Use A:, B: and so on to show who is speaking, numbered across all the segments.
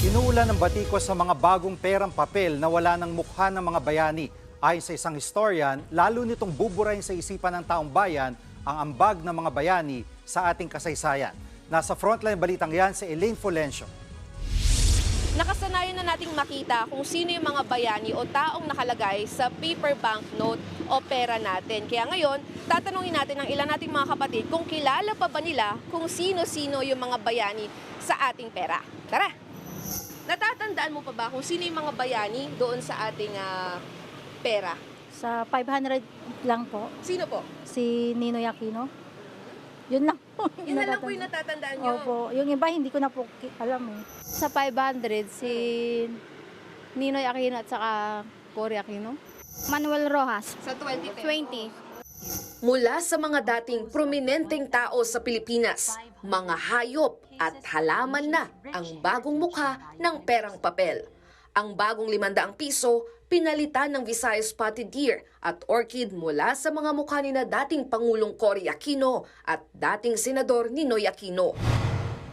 A: Inuulan ng batiko sa mga bagong perang papel na wala ng mukha ng mga bayani. Ayon sa isang historian, lalo nitong buburahin sa isipan ng taong bayan ang ambag ng mga bayani sa ating kasaysayan. Nasa frontline balitang yan si Elaine Fulencio.
B: Nakasanayan na nating makita kung sino yung mga bayani o taong nakalagay sa paper banknote o pera natin. Kaya ngayon, tatanungin natin ang ilan nating mga kapatid kung kilala pa ba nila kung sino-sino yung mga bayani sa ating pera. Tara! Natatandaan mo pa ba kung sino yung mga bayani doon sa ating ah, pera?
C: Sa 500 lang po,
B: Sino po?
C: si Ninoy Aquino. Yun lang po.
B: Yun na lang po yung natatandaan nyo.
C: Opo. Yung iba, hindi ko na po ki- alam eh.
D: Sa 500, si Ninoy Aquino at saka Cory Aquino. Manuel Rojas.
B: Sa 20
D: 20.
E: Mula sa mga dating prominenteng tao sa Pilipinas, mga hayop at halaman na ang bagong mukha ng perang papel. Ang bagong 500 piso, pinalitan ng Visayas Spotted Deer at Orchid mula sa mga mukha ni na dating Pangulong Cory Aquino at dating Senador Ninoy Aquino.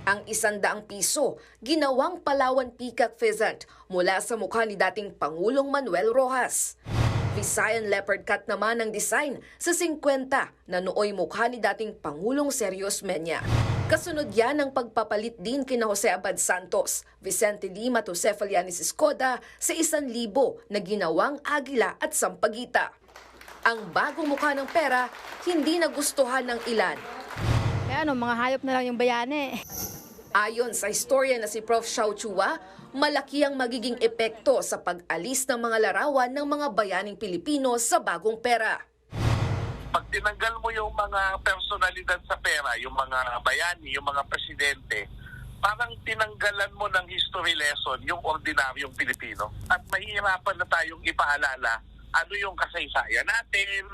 E: Ang isandaang piso, ginawang Palawan Peacock Pheasant mula sa mukha ni dating Pangulong Manuel Rojas. Visayan Leopard Cut naman ang design sa 50 na nooy mukha ni dating Pangulong Serios Menya. Kasunod yan ang pagpapalit din kina Jose Abad Santos, Vicente Lima to Cephalianis Escoda sa 1,000 na ginawang agila at sampagita. Ang bagong mukha ng pera, hindi nagustuhan ng ilan.
D: Kaya ano, mga hayop na lang yung bayani.
E: Ayon sa historia na si Prof. Xiao Chua, malaki ang magiging epekto sa pag-alis ng mga larawan ng mga bayaning Pilipino sa bagong pera.
F: pag tinanggal mo yung mga personalidad sa pera, yung mga bayani, yung mga presidente, parang tinanggalan mo ng history lesson yung ordinaryong Pilipino. At mahihirapan na tayong ipaalala ano yung kasaysayan natin,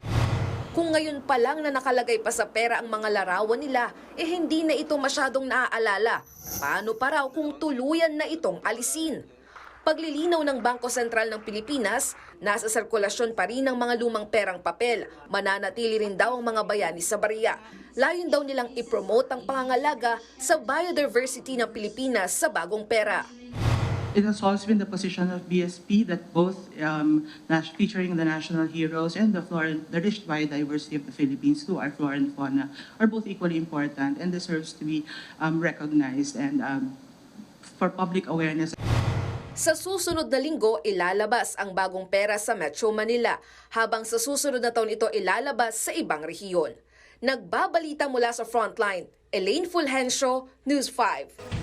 E: Kung ngayon pa lang na nakalagay pa sa pera ang mga larawan nila, eh hindi na ito masyadong naaalala. Paano pa raw kung tuluyan na itong alisin? Paglilinaw ng Bangko Sentral ng Pilipinas, nasa sirkulasyon pa rin ang mga lumang perang papel. Mananatili rin daw ang mga bayani sa bariya. Layon daw nilang ipromote ang pangangalaga sa biodiversity ng Pilipinas sa bagong pera.
G: It has always been the position of BSP that both um, featuring the national heroes and the flora, the rich biodiversity of the Philippines too, our flora and fauna, are both equally important and deserves to be um, recognized and um, for public awareness.
E: Sa susunod na linggo, ilalabas ang bagong pera sa Metro Manila, habang sa susunod na taon ito ilalabas sa ibang rehiyon. Nagbabalita mula sa Frontline, Elaine Fulgencio, News 5.